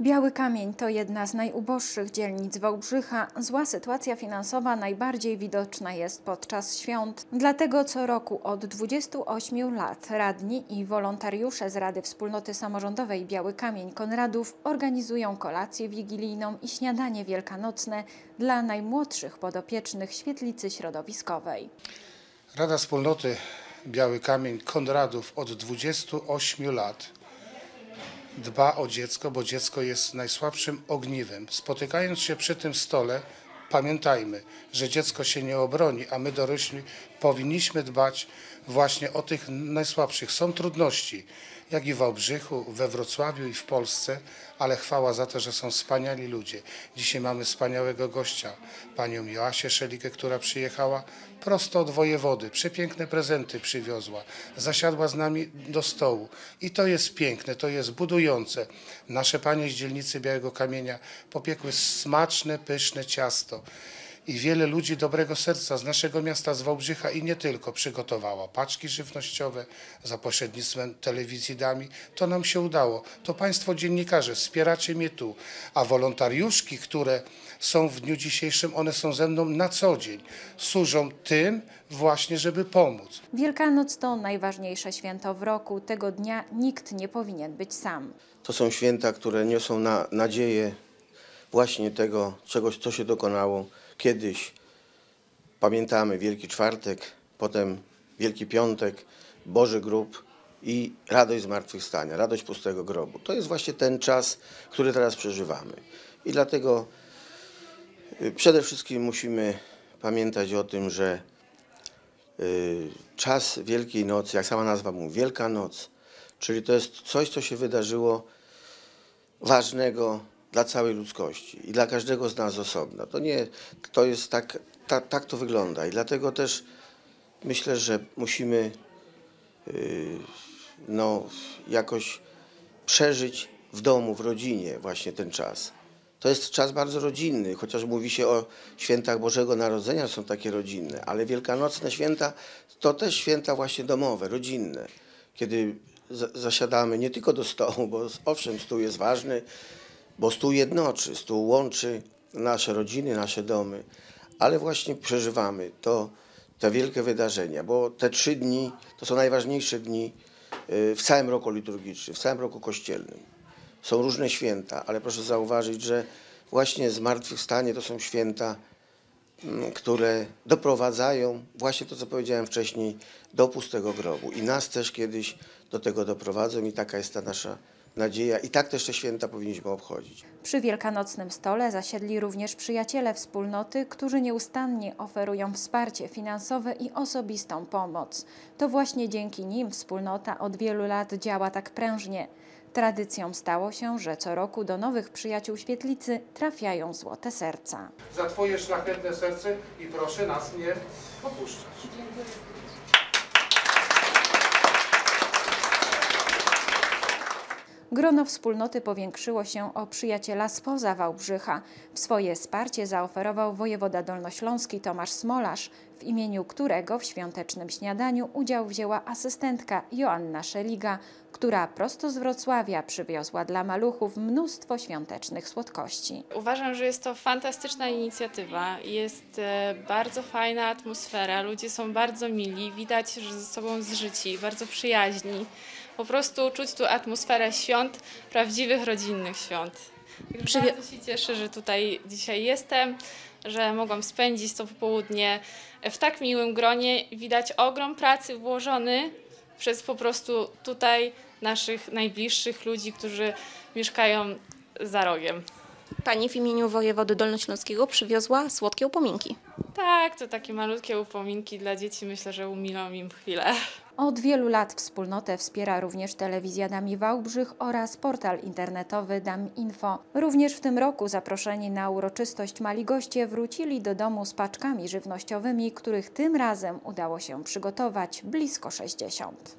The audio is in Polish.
Biały Kamień to jedna z najuboższych dzielnic Wałbrzycha. Zła sytuacja finansowa najbardziej widoczna jest podczas świąt. Dlatego co roku od 28 lat radni i wolontariusze z Rady Wspólnoty Samorządowej Biały Kamień Konradów organizują kolację wigilijną i śniadanie wielkanocne dla najmłodszych podopiecznych świetlicy środowiskowej. Rada Wspólnoty Biały Kamień Konradów od 28 lat dba o dziecko, bo dziecko jest najsłabszym ogniwem. Spotykając się przy tym stole, pamiętajmy, że dziecko się nie obroni, a my dorośli powinniśmy dbać właśnie o tych najsłabszych. Są trudności, jak i w Wałbrzychu, we Wrocławiu i w Polsce, ale chwała za to, że są wspaniali ludzie. Dzisiaj mamy wspaniałego gościa, panią Joasię Szelikę, która przyjechała prosto od wojewody. Przepiękne prezenty przywiozła. Zasiadła z nami do stołu. I to jest piękne, to jest budujące. Nasze panie z dzielnicy Białego Kamienia popiekły smaczne, pyszne ciasto. I wiele ludzi dobrego serca z naszego miasta, z Wałbrzycha i nie tylko przygotowała paczki żywnościowe za pośrednictwem telewizji Dami. To nam się udało. To Państwo dziennikarze, wspieracie mnie tu. A wolontariuszki, które są w dniu dzisiejszym, one są ze mną na co dzień. Służą tym właśnie, żeby pomóc. Wielkanoc to najważniejsze święto w roku. Tego dnia nikt nie powinien być sam. To są święta, które niosą na, nadzieję właśnie tego czegoś, co się dokonało kiedyś. Pamiętamy Wielki Czwartek, potem Wielki Piątek, Boży Grób i radość zmartwychwstania, radość pustego grobu. To jest właśnie ten czas, który teraz przeżywamy. I dlatego y, przede wszystkim musimy pamiętać o tym, że y, czas Wielkiej Nocy, jak sama nazwa mówi, Wielka Noc, czyli to jest coś, co się wydarzyło ważnego dla całej ludzkości i dla każdego z nas osobno. To nie, to jest tak, tak, tak to wygląda i dlatego też myślę, że musimy yy, no, jakoś przeżyć w domu, w rodzinie właśnie ten czas. To jest czas bardzo rodzinny, chociaż mówi się o świętach Bożego Narodzenia, są takie rodzinne, ale wielkanocne święta to też święta właśnie domowe, rodzinne, kiedy za- zasiadamy nie tylko do stołu, bo owszem, stół jest ważny, bo stół jednoczy, stół łączy nasze rodziny, nasze domy, ale właśnie przeżywamy to, te wielkie wydarzenia, bo te trzy dni to są najważniejsze dni y, w całym roku liturgicznym, w całym roku kościelnym. Są różne święta, ale proszę zauważyć, że właśnie zmartwychwstanie to są święta, mm, które doprowadzają właśnie to, co powiedziałem wcześniej, do pustego grobu. I nas też kiedyś do tego doprowadzą i taka jest ta nasza nadzieja. I tak też te święta powinniśmy obchodzić. Przy wielkanocnym stole zasiedli również przyjaciele wspólnoty, którzy nieustannie oferują wsparcie finansowe i osobistą pomoc. To właśnie dzięki nim wspólnota od wielu lat działa tak prężnie. Tradycją stało się, że co roku do nowych przyjaciół świetlicy trafiają złote serca. Za Twoje szlachetne serce i proszę nas nie opuszczać. Grono wspólnoty powiększyło się o przyjaciela spoza Wałbrzycha. W swoje wsparcie zaoferował wojewoda dolnośląski Tomasz Smolarz, w imieniu którego w świątecznym śniadaniu udział wzięła asystentka Joanna Szeliga, która prosto z Wrocławia przywiozła dla maluchów mnóstwo świątecznych słodkości. Uważam, że jest to fantastyczna inicjatywa. Jest e, bardzo fajna atmosfera, ludzie są bardzo mili, widać, że ze sobą zżyci, bardzo przyjaźni. Po prostu czuć tu atmosferę świąt, prawdziwych rodzinnych świąt. Przywie- Bardzo się cieszę, że tutaj dzisiaj jestem, że mogłam spędzić to popołudnie w tak miłym gronie. Widać ogrom pracy włożony przez po prostu tutaj naszych najbliższych ludzi, którzy mieszkają za rogiem. Pani w imieniu wojewody dolnośląskiego przywiozła słodkie upominki. Tak, to takie malutkie upominki dla dzieci. Myślę, że umilą im chwilę. Od wielu lat wspólnotę wspiera również telewizja Dami Wałbrzych oraz portal internetowy Dam Info. Również w tym roku zaproszeni na uroczystość mali goście wrócili do domu z paczkami żywnościowymi, których tym razem udało się przygotować blisko 60.